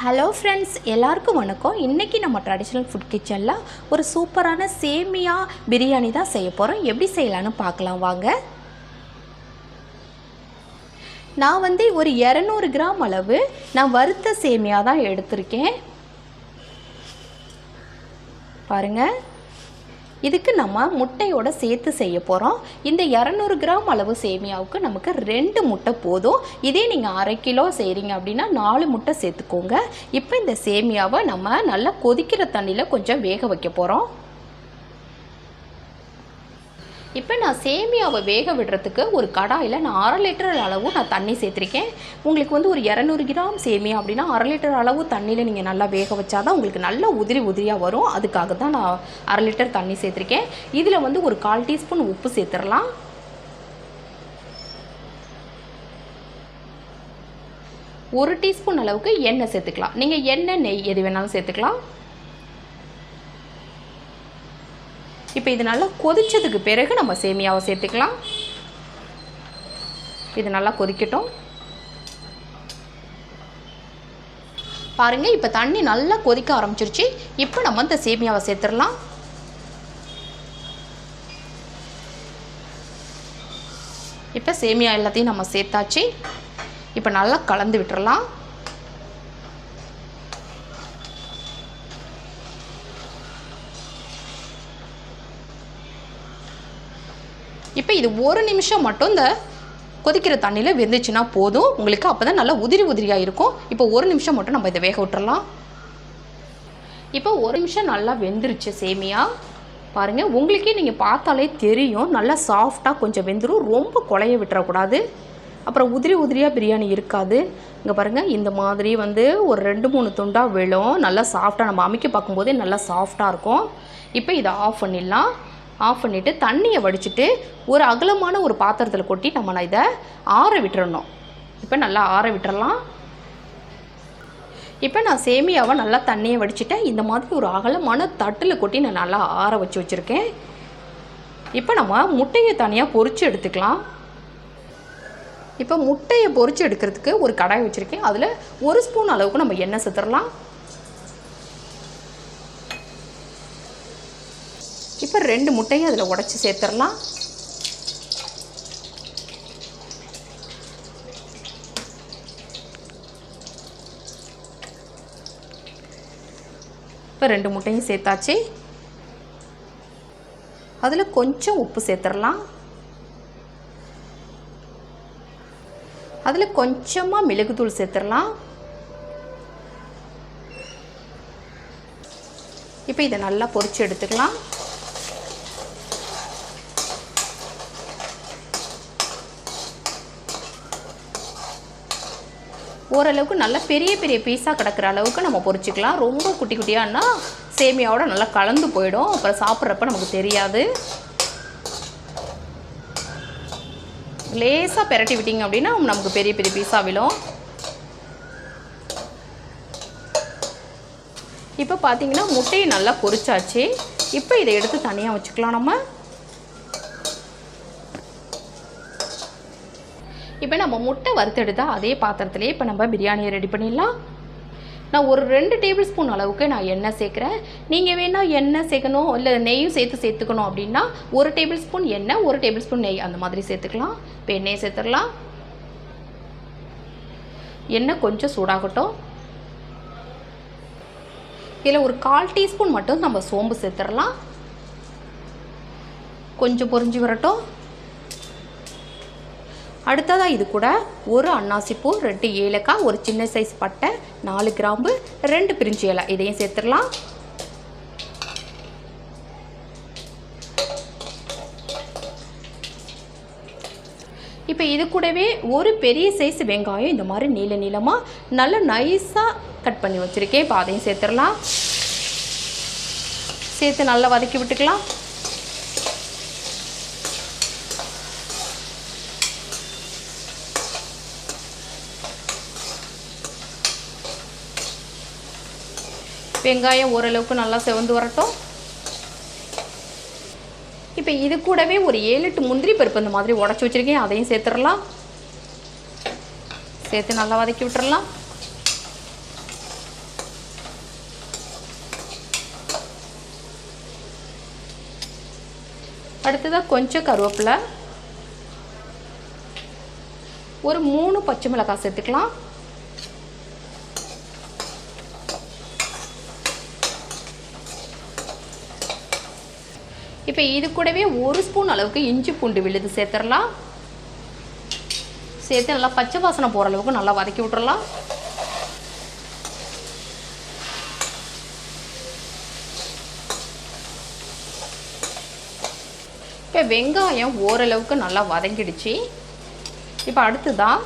Hello friends எல்லாருக்கும் வணக்கம். இன்றைக்கி நம்ம ட்ரெடிஷ்னல் ஃபுட் கிச்சனில் ஒரு சூப்பரான சேமியா பிரியாணி தான் செய்ய போகிறோம் எப்படி செய்யலான்னு பார்க்கலாம் வாங்க. நான் வந்து ஒரு இரநூறு கிராம் அளவு நான் வறுத்த சேமியா தான் எடுத்திருக்கேன். பாருங்கள் இதுக்கு நம்ம முட்டையோட சேர்த்து செய்ய போகிறோம் இந்த இரநூறு கிராம் அளவு சேமியாவுக்கு நமக்கு ரெண்டு முட்டை போதும். இதே நீங்கள் அரை கிலோ செய்கிறீங்க அப்படின்னா நாலு முட்டை சேர்த்துக்கோங்க. இப்போ இந்த சேமியாவை நம்ம நல்லா கொதிக்கிற தண்ணியில் கொஞ்சம் வேக வைக்க போகிறோம் இப்போ நான் சேமியாவை வேக விடுறதுக்கு ஒரு கடாயில் நான் அரை லிட்டர் அளவு நான் தண்ணி சேர்த்துருக்கேன். உங்களுக்கு வந்து ஒரு இரநூறு கிராம் சேமியா அப்படின்னா அரை லிட்டர் அளவு தண்ணியில் நீங்கள் நல்லா வேக வச்சாதான் உங்களுக்கு நல்லா உதிரி உதிரியாக வரும். அதுக்காக தான் நான் அரை லிட்டர் தண்ணி சேர்த்துருக்கேன். இதில் வந்து ஒரு கால் டீஸ்பூன் உப்பு சேர்த்துடலாம். ஒரு டீஸ்பூன் அளவுக்கு எண்ணெய் சேர்த்துக்கலாம். நீங்கள் எண்ணெய் நெய் எது வேணாலும் சேர்த்துக்கலாம். இப்போ இது நல்லா கொதிச்சதுக்கு பிறகு நம்ம சேமியாவை சேர்த்துக்கலாம். இது நல்லா கொதிக்கட்டும். பாருங்கள் இப்போ தண்ணி நல்லா கொதிக்க ஆரம்பிச்சிருச்சு. இப்போ நம்ம இந்த சேமியாவை சேர்த்துடலாம். இப்போ சேமியா எல்லாத்தையும் நம்ம சேர்த்தாச்சு. இப்போ நல்லா கலந்து விட்டுறலாம். இப்போ இது ஒரு நிமிஷம் மட்டும் இந்த கொதிக்கிற தண்ணியில் வெந்துச்சுன்னா போதும். உங்களுக்கு அப்போ தான் நல்லா உதிரி உதிரியாக இருக்கும். இப்போ ஒரு நிமிஷம் மட்டும் நம்ம இதை வேக விட்டுறலாம். இப்போ ஒரு நிமிஷம் நல்லா வெந்துருச்சு சேமியா. பாருங்கள் உங்களுக்கே நீங்கள் பார்த்தாலே தெரியும். நல்லா சாஃப்டாக கொஞ்சம் வெந்துடும் ரொம்ப குழைய விட்டுறக்கூடாது. அப்புறம் உதிரி உதிரியாக பிரியாணி இருக்காது. இங்கே பாருங்கள் இந்த மாதிரி வந்து ஒரு ரெண்டு மூணு துண்டாக விழும். நல்லா சாஃப்டாக நம்ம அமைக்க பார்க்கும்போதே நல்லா சாஃப்டாக இருக்கும். இப்போ இதை ஆஃப் பண்ணிடலாம். ஆஃப் பண்ணிவிட்டு தண்ணியை வடிச்சிட்டு ஒரு அகலமான ஒரு பாத்திரத்தில் கொட்டி நம்ம நான் இதை ஆற விட்டுறணும். இப்போ நல்லா ஆற விட்டுறலாம். இப்போ நான் சேமியாவை நல்லா தண்ணியை வடிச்சிட்டேன். இந்த மாதிரி ஒரு அகலமான தட்டில் கொட்டி நான் நல்லா ஆற வச்சு வச்சுருக்கேன். இப்போ நம்ம முட்டையை தனியாக பொறிச்சு எடுத்துக்கலாம். இப்போ முட்டையை பொரித்து எடுக்கிறதுக்கு ஒரு கடாய் வச்சுருக்கேன். அதில் ஒரு ஸ்பூன் அளவுக்கு நம்ம எண்ணெய் சேர்த்துடலாம் இப்போ ரெண்டு முட்டையும் அதில் உடச்சி சேர்த்துடலாம். இப்போ ரெண்டு முட்டையும் சேர்த்தாச்சு. அதில் கொஞ்சம் உப்பு சேர்த்துடலாம். அதில் கொஞ்சமாக மிளகுத்தூள் சேர்த்துடலாம். இப்போ இதை நல்லா பொரித்து எடுத்துக்கலாம். ஓரளவுக்கு நல்லா பெரிய பெரிய பீஸாக கிடக்கிற அளவுக்கு நம்ம பொறிச்சிக்கலாம். ரொம்ப குட்டி குட்டியானா சேமியாவோட நல்லா கலந்து போயிடும். அப்புறம் சாப்பிட்றப்ப நமக்கு தெரியாது. லேசாக பெரட்டி விட்டிங்க அப்படின்னா நமக்கு பெரிய பெரிய பீஸாக விழும். இப்போ பார்த்தீங்கன்னா முட்டையை நல்லா பொரிச்சாச்சு இப்போ இதை எடுத்து தனியாக வச்சுக்கலாம் நம்ம. இப்போ நம்ம முட்டை வறுத்தெடுத்தால் அதே பாத்திரத்துலேயே இப்போ நம்ம பிரியாணியை ரெடி பண்ணிடலாம். நான் ஒரு ரெண்டு டேபிள் ஸ்பூன் அளவுக்கு நான் எண்ணெய் சேர்க்குறேன். நீங்கள் வேணால் எண்ணெய் சேர்க்கணும் இல்லை நெய்யும் சேர்த்து சேர்த்துக்கணும் அப்படின்னா ஒரு டேபிள் ஸ்பூன் எண்ணெய் ஒரு டேபிள் ஸ்பூன் நெய் அந்த மாதிரி சேர்த்துக்கலாம். இப்போ எண்ணெயை சேர்த்துடலாம். எண்ணெய் கொஞ்சம் சூடாகட்டும். இதில் ஒரு கால் டீஸ்பூன் மட்டும் நம்ம சோம்பு சேர்த்துடலாம். கொஞ்சம் பொரிஞ்சு வரட்டும். அடுத்ததாக இது கூட ஒரு அன்னாசிப்பூ ரெண்டு ஏலக்காய் ஒரு சின்ன சைஸ் பட்டை நாலு கிராம்பு ரெண்டு பிரிஞ்சு இலை. இதையும் சேர்த்துடலாம். இப்போ இது கூடவே ஒரு பெரிய சைஸ் வெங்காயம் இந்த மாதிரி நீள நீளமாக நல்லா நைஸாக கட் பண்ணி வச்சுருக்கேன். இப்போ அதையும் சேர்த்துடலாம். சேர்த்து நல்லா வதக்கி விட்டுக்கலாம். வெங்காயம் ஓரளவுக்கு நல்லா செவந்து வரட்டும். இப்போ இது கூடவே ஒரு ஏழு எட்டு முந்திரி பருப்பு இந்த மாதிரி உடச்சி வச்சுருக்கேன். அதையும் சேர்த்துடலாம். சேர்த்து நல்லா வதக்கி விட்டுறலாம். அடுத்ததாக கொஞ்சம் கருவேப்பிலை. ஒரு மூணு பச்சை மிளகாய் சேர்த்துக்கலாம். இப்போ இது கூடவே ஒரு ஸ்பூன் அளவுக்கு இஞ்சி பூண்டு விழுது சேர்த்துடலாம். சேர்த்து நல்லா பச்சை வாசனை போகிற அளவுக்கு நல்லா வதக்கி விட்டுறலாம். இப்போ வெங்காயம் ஓரளவுக்கு நல்லா வதங்கிடுச்சு. இப்போ அடுத்ததான்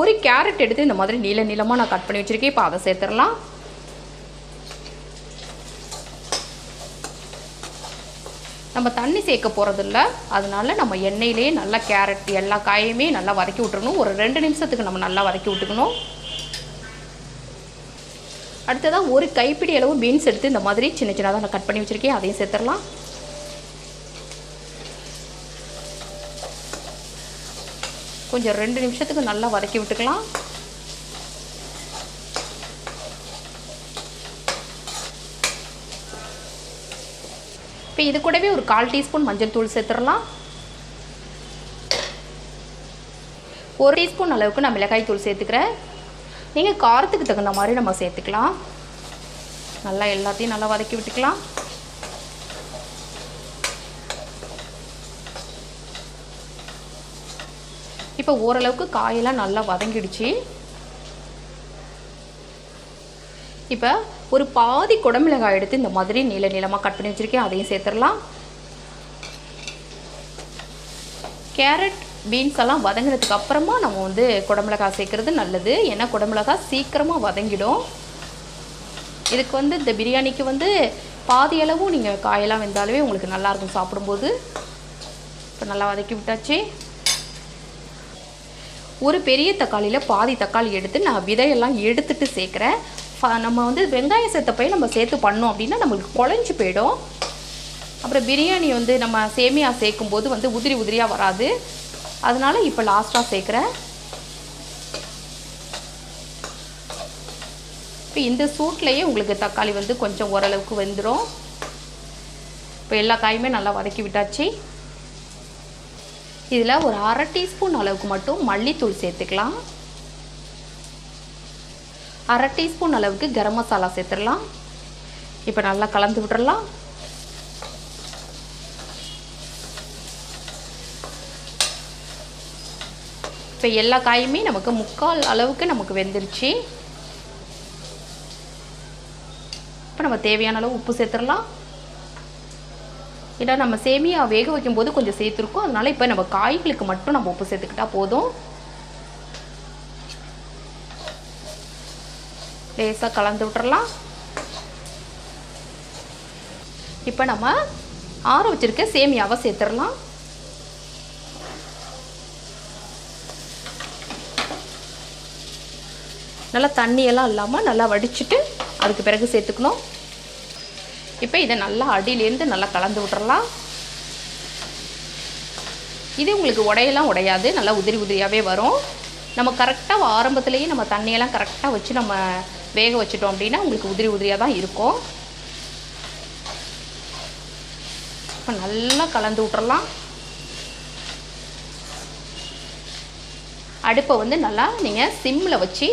ஒரு கேரட் எடுத்து இந்த மாதிரி நீள நீளமாக நான் கட் பண்ணி வச்சுருக்கேன். இப்போ அதை சேர்த்துடலாம். நம்ம தண்ணி சேர்க்க போகிறதில்ல அதனால நம்ம எண்ணெயிலே நல்லா கேரட் எல்லா காயுமே நல்லா வதக்கி விட்டுருணும் ஒரு ரெண்டு நிமிஷத்துக்கு நம்ம நல்லா வதக்கி விட்டுக்கணும். அடுத்ததாக ஒரு கைப்பிடி அளவு பீன்ஸ் எடுத்து இந்த மாதிரி சின்ன சின்னதாக நான் கட் பண்ணி வச்சுருக்கேன். அதையும் சேர்த்துடலாம். கொஞ்சம் ரெண்டு நிமிஷத்துக்கு நல்லா வதக்கி விட்டுக்கலாம். இப்போ இது கூடவே ஒரு கால் டீஸ்பூன் மஞ்சள் தூள் சேர்த்துடலாம். ஒரு டீஸ்பூன் அளவுக்கு நான் மிளகாய் தூள் சேர்த்துக்கிறேன். நீங்கள் காரத்துக்கு தகுந்த மாதிரி நம்ம சேர்த்துக்கலாம். நல்லா எல்லாத்தையும் நல்லா வதக்கி விட்டுக்கலாம். இப்போ ஓரளவுக்கு காயெல்லாம் நல்லா வதங்கிடுச்சு. இப்போ ஒரு பாதி குடமிளகாய் எடுத்து இந்த மாதிரி நீள நீளமாக கட் பண்ணி வச்சுருக்கேன். அதையும் சேர்த்துடலாம். கேரட் பீன்ஸ் எல்லாம் வதங்கினதுக்கு அப்புறமா நம்ம வந்து குடமிளகாய் சேர்க்குறது நல்லது. ஏன்னா குடமிளகாய் சீக்கிரமாக வதங்கிடும். இதுக்கு வந்து இந்த பிரியாணிக்கு வந்து பாதி அளவும் நீங்கள் காயெல்லாம் வெந்தாலே உங்களுக்கு நல்லாயிருக்கும் சாப்பிடும்போது. இப்போ நல்லா வதக்கி விட்டாச்சு. ஒரு பெரிய தக்காளியில் பாதி தக்காளி எடுத்து நான் விதையெல்லாம் எடுத்துட்டு சேர்க்குறேன். நம்ம வந்து வெங்காயம் சேர்த்த போய் நம்ம சேர்த்து பண்ணோம் அப்படின்னா நம்மளுக்கு குழஞ்சி போயிடும். அப்புறம் பிரியாணி வந்து நம்ம சேமியா சேர்க்கும் போது வந்து உதிரி உதிரியாக வராது. அதனால இப்போ லாஸ்ட்டாக சேர்க்குறேன் இப்போ இந்த சூட்லேயே உங்களுக்கு தக்காளி வந்து கொஞ்சம் ஓரளவுக்கு வெந்துடும் இப்போ எல்லா காயுமே நல்லா வதக்கி விட்டாச்சு. இதில் ஒரு அரை டீஸ்பூன் அளவுக்கு மட்டும் மல்லித்தூள் சேர்த்துக்கலாம். அரை டீஸ்பூன் அளவுக்கு கரம் மசாலா சேர்த்துடலாம். இப்போ நல்லா கலந்து விட்றலாம் இப்போ எல்லா காயுமே நமக்கு முக்கால் அளவுக்கு நமக்கு வெந்துருச்சு. இப்போ நம்ம தேவையான அளவு உப்பு சேர்த்துடலாம். ஏன்னா நம்ம சேமியா வேக வைக்கும்போது கொஞ்சம் சேர்த்துருக்கோம். அதனால இப்போ நம்ம காய்களுக்கு மட்டும் நம்ம உப்பு சேர்த்துக்கிட்டா போதும். லேசாக கலந்து விட்டுறலாம். இப்போ நம்ம ஆற வச்சிருக்க சேமியாவை சேர்த்துடலாம். நல்லா தண்ணியெல்லாம் இல்லாமல் நல்லா வடிச்சிட்டு அதுக்கு பிறகு சேர்த்துக்கணும். இப்போ இதை நல்லா அடியிலேருந்து நல்லா கலந்து விட்டுறலாம். இது உங்களுக்கு உடையெல்லாம் உடையாது நல்லா உதிரி உதிரியாகவே வரும். நம்ம கரெக்டாக ஆரம்பத்துலேயே நம்ம தண்ணியெல்லாம் கரெக்டாக வச்சு நம்ம வேக வச்சிட்டோம் அப்படின்னா உங்களுக்கு உதிரி உதிரியாக தான் இருக்கும். இப்போ நல்லா கலந்து விட்டுறலாம். அடுப்பை வந்து நல்லா நீங்கள் சிம்மில் வச்சு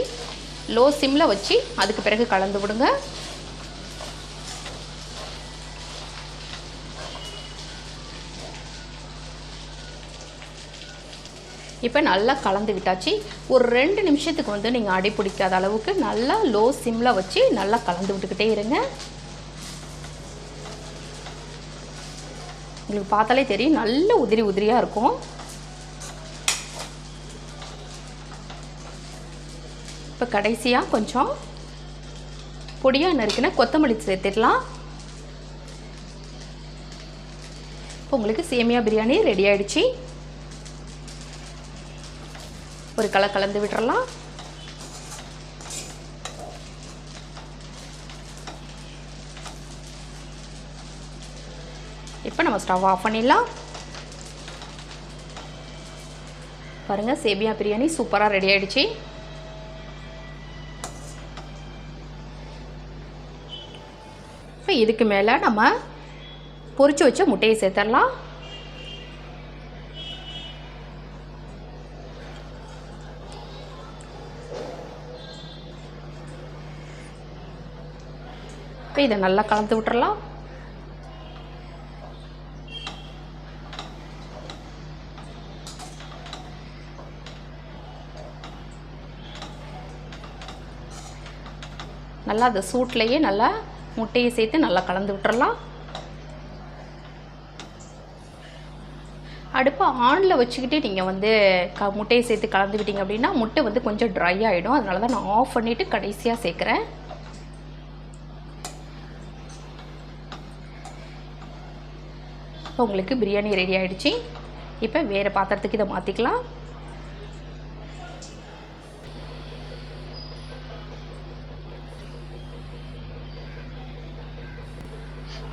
லோ சிம்மில் வச்சு அதுக்கு பிறகு கலந்து விடுங்க. இப்போ நல்லா கலந்து விட்டாச்சு. ஒரு ரெண்டு நிமிஷத்துக்கு வந்து நீங்கள் அடி பிடிக்காத அளவுக்கு நல்லா லோ சிம்மில் வச்சு நல்லா கலந்து விட்டுக்கிட்டே இருங்க. உங்களுக்கு பார்த்தாலே தெரியும் நல்ல உதிரி உதிரியாக இருக்கும். இப்போ கடைசியாக கொஞ்சம் பொடியாக நறுக்கின கொத்தமல்லி சேர்த்துடலாம். இப்போ உங்களுக்கு சேமியா பிரியாணி ரெடி ஆகிடுச்சி ஒரு கலந்து விட்டுறலாம். இப்போ நம்ம ஸ்டவ் ஆஃப் பண்ணிடலாம். பாருங்கள் சேமியா பிரியாணி சூப்பராக ரெடி ஆயிடுச்சு. இப்போ இதுக்கு மேலே நம்ம பொரிச்சு வச்ச முட்டையை சேர்த்துடலாம். இப்போ இதை நல்லா கலந்து விட்டுறலாம். நல்லா அந்த சூட்லேயே நல்லா முட்டையை சேர்த்து நல்லா கலந்து விட்டுறலாம். அடுப்பை ஆனில் வச்சுக்கிட்டு நீங்கள் வந்து க முட்டையை சேர்த்து கலந்து விட்டீங்க அப்படின்னா முட்டை வந்து கொஞ்சம் ட்ரை ஆகிடும் அதனால தான் நான் ஆஃப் பண்ணிவிட்டு கடைசியாக சேர்க்குறேன். இப்போ உங்களுக்கு பிரியாணி ரெடி ஆகிடுச்சி இப்போ வேறு பாத்திரத்துக்கு இதை மாற்றிக்கலாம்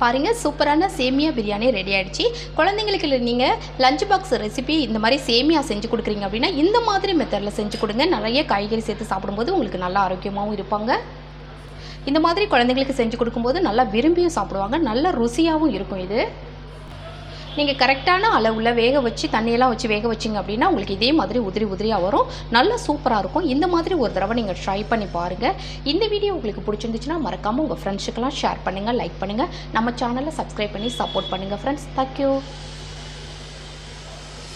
பாருங்கள் சூப்பரான சேமியா பிரியாணி ரெடி ஆகிடுச்சி குழந்தைங்களுக்கு நீங்கள் லஞ்ச் பாக்ஸ் ரெசிபி இந்த மாதிரி சேமியா செஞ்சு கொடுக்குறீங்க அப்படின்னா இந்த மாதிரி மெத்தடில் செஞ்சு கொடுங்க. நிறைய காய்கறி சேர்த்து சாப்பிடும்போது உங்களுக்கு நல்லா ஆரோக்கியமாகவும் இருப்பாங்க. இந்த மாதிரி குழந்தைங்களுக்கு செஞ்சு கொடுக்கும்போது நல்லா விரும்பியும் சாப்பிடுவாங்க. நல்ல ருசியாகவும் இருக்கும் இது. நீங்கள் கரெக்டான அளவில் வேக வச்சு தண்ணியெல்லாம் வச்சு வேக வச்சிங்க அப்படின்னா உங்களுக்கு இதே மாதிரி உதிரி உதிரியாக வரும். நல்லா சூப்பராக இருக்கும். இந்த மாதிரி ஒரு தடவை நீங்கள் ட்ரை பண்ணி பாருங்கள் இந்த வீடியோ உங்களுக்கு பிடிச்சிருந்துச்சுன்னா மறக்காமல் உங்கள் ஃப்ரெண்ட்ஸுக்கெல்லாம் ஷேர் பண்ணுங்கள் லைக் பண்ணுங்கள் நம்ம சேனலை சப்ஸ்கிரைப் பண்ணி சப்போர்ட் பண்ணுங்கள் ஃப்ரெண்ட்ஸ் தேங்க்யூ